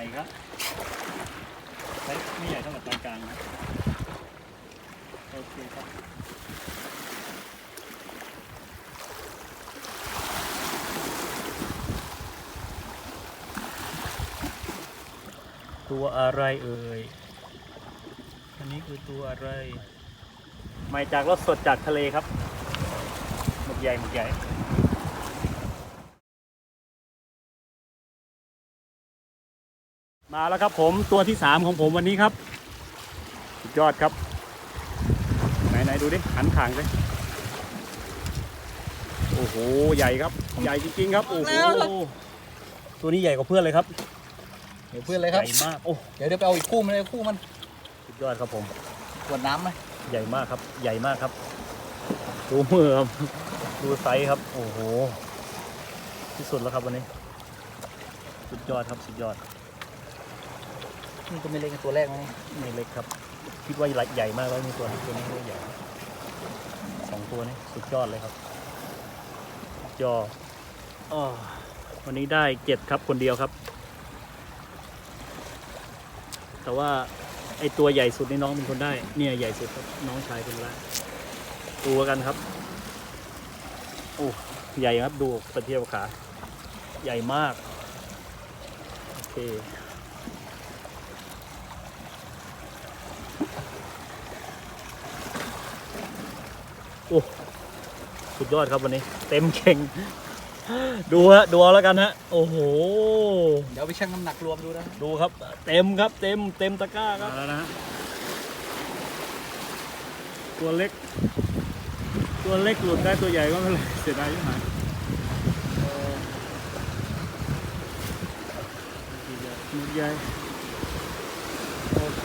ใหญ่ครับไซส์ไม่ใหญ่เท่ากับปานกลางนะโอเคครับตัวอะไรเอ่ย อันนี้คือตัวอะไรมาจากรถสดจากทะเลครับ หมึกใหญ่ หมึกใหญ่ มาแล้วครับผมตัวที่สามของผมวันนี้ครับสุดยอดครับไหนไหนดูดิหันขางเลยโอ้โหใหญ่ครับ ใหญ่จริงๆครับโอ้โหตัวนี้ใหญ่กว่าเพื่อนเลยครับเดี๋ยวเพื่อนเลยใหครับญ่มากโอ้เดี๋ยวเดี๋ยวไปเอาอีกคู่มันเลยคู่มันสุดยอดครับผมขวดน้ำไหมใหญ่มากครับ ใหญ่มากครับดูมือครับดูไซส์ครับ โอ้โหที่สุดแล้วครับวันนี้ สุดยอดครับสุดยอด นี่ก็ไม่เล็กตัวแรกนะนี่ไม่เล็กครับ คิดว่าใหญ่มากแล้วนี่ตัวนี้ตัวนี้ไม่ใหญ่สองตัวนี้สุดยอดเลยครับสุดยออวันนี้ได้เจ็ดครับคนเดียวครับ แต่ว่าไอตัวใหญ่สุดนี่น้องเป็นคนได้ เนี่ยใหญ่สุดครับน้องชายเป็นคนได้ตัวกันครับโอ้ใหญ่ครับดูตะเทียบขา ใหญ่มาก โอเค โอ้สุดยอดครับวันนี้ เต็มเข่ง ดูฮะดูเอาแล้วกันฮะโอ้โห เดี๋ยวไปชั่งน้ำหนักรวมดูนะดูครับ เต็มครับเต็มเต็มตะกร้าครับแล้วนะฮะตัวเล็ก ตัวเล็กหลุดได้ตัวใหญ่ก็ไม่เป็นไรเสียดายที่หายเออหมึกใหญ่โอเค